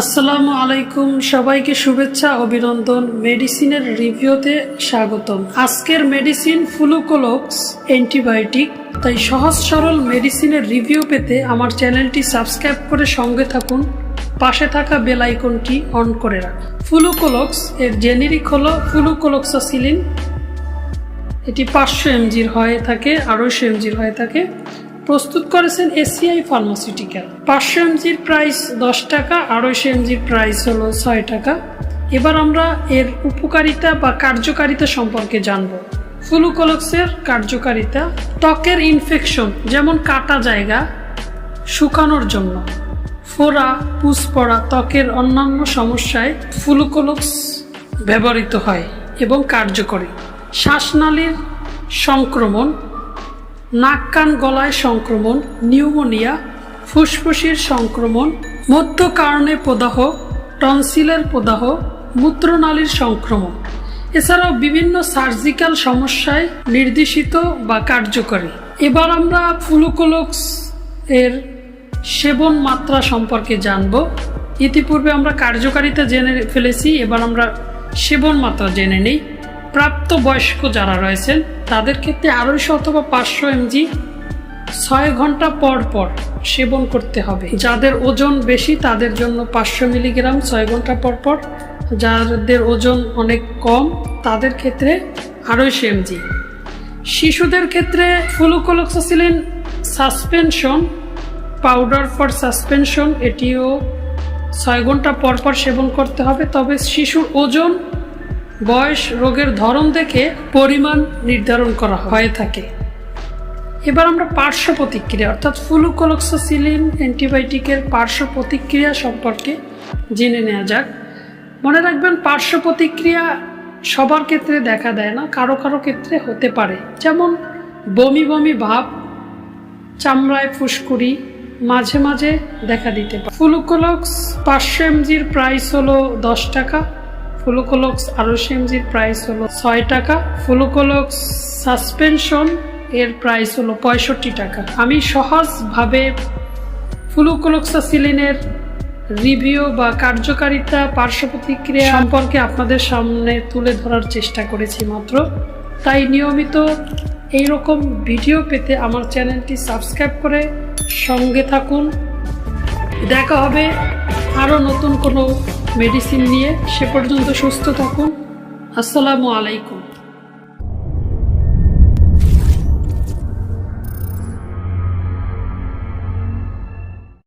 আসসালামু আলাইকুম, সবাইকে শুভেচ্ছা, অভিনন্দন। মেডিসিনের রিভিউতে স্বাগতম। আজকের মেডিসিন ফ্লুকোলক্স অ্যান্টিবায়োটিক, তাই সহজ সরল মেডিসিনের রিভিউ পেতে আমার চ্যানেলটি সাবস্ক্রাইব করে সঙ্গে থাকুন। পাশে থাকা বেল আইকনটি অন করে রাখুন ফ্লুকোলক্স এর জেনেরিক হলো ফ্লুকোলক্সাসিলিন। এটি পাঁচশো এমজির হয়ে থাকে, আড়াইশো এমজির হয়ে থাকে। প্রস্তুত করেছেন এসিআই ফার্মাসিউটিক্যাল। পাঁচশো এমজির প্রাইস দশ টাকা, আড়াইশো এমজির প্রাইস হলো ছয় টাকা। এবার আমরা এর উপকারিতা বা কার্যকারিতা সম্পর্কে জানব। ফুলুকলক্সের কার্যকারিতা, ত্বকের ইনফেকশন যেমন কাটা জায়গা, শুকানোর জন্য। ফোড়া পুষ পড়া ত্বকের অন্যান্য সমস্যায় ফুলুকোলক্স ব্যবহৃত হয় এবং কার্যকরী। শ্বাসনালীর সংক্রমণ নাক কান গলায় সংক্রমণ, নিউমোনিয়া, ফুসফুসির সংক্রমণ মধ্য কারণে প্রদাহ, টনসিলের প্রদাহ, মূত্রনালীর সংক্রমণ। এছাড়াও বিভিন্ন সার্জিক্যাল সমস্যায় নির্দেশিত বা কার্যকরী। এবার আমরা ফুলুকোলক্স এর সেবন মাত্রা সম্পর্কে জানব। ইতিপূর্বে আমরা কার্যকারিতা জেনে ফেলেছি, এবার আমরা সেবন মাত্রা জেনে নিই। প্রাপ্ত বয়স্ক যারা রয়েছেন, তাদের ক্ষেত্রে আড়াইশো অথবা পাঁচশো এমজি ছয় ঘণ্টা পর পর সেবন করতে হবে। যাদের ওজন বেশি, তাদের জন্য পাঁচশো মিলিগ্রাম ছয় ঘণ্টা পর পর। যাদের ওজন অনেক কম, তাদের ক্ষেত্রে আড়াইশো এমজি। শিশুদের ক্ষেত্রে flucloxacillin suspension, powder for suspension, এটিও ছয় ঘণ্টা পর পর সেবন করতে হবে। তবে শিশুর ওজন বয়স রোগের ধরন দেখে পরিমাণ নির্ধারণ করা হয়ে থাকে। এবার আমরা পার্শ্ব প্রতিক্রিয়া, অর্থাৎ ফুলুকোলক্সাসিলিন অ্যান্টিবায়োটিকের পার্শ্ব প্রতিক্রিয়া সম্পর্কে জেনে নেওয়া যাক। মনে রাখবেন, পার্শ্ব প্রতিক্রিয়া সবার ক্ষেত্রে দেখা দেয় না, কারও কারও ক্ষেত্রে হতে পারে। যেমন বমি বমি ভাব, চামড়ায় ফুসকুড়ি মাঝে মাঝে দেখা দিতে পারে। ফুলুকোলক্স পাঁচশো এমজির প্রাইস হলো দশ টাকা। ফুলুকোলক্স আড়াইশো এমজির প্রাইস হলো ছয় টাকা। ফুলুকোলক্স সাসপেনশন এর প্রাইস হলো পঁয়ষট্টি টাকা। আমি সহজভাবে ফ্লুকোলক্সাসিলিনের রিভিউ বা কার্যকারিতা, পার্শ্ব প্রতিক্রিয়া সম্পর্কে আপনাদের সামনে তুলে ধরার চেষ্টা করেছি মাত্র। তাই নিয়মিত এই রকম ভিডিও পেতে আমার চ্যানেলটি সাবস্ক্রাইব করে সঙ্গে থাকুন। দেখা হবে আরও নতুন কোনো মেডিসিন নিয়ে সে পর্যন্ত সুস্থ থাকুন। আসসালামু আলাইকুম।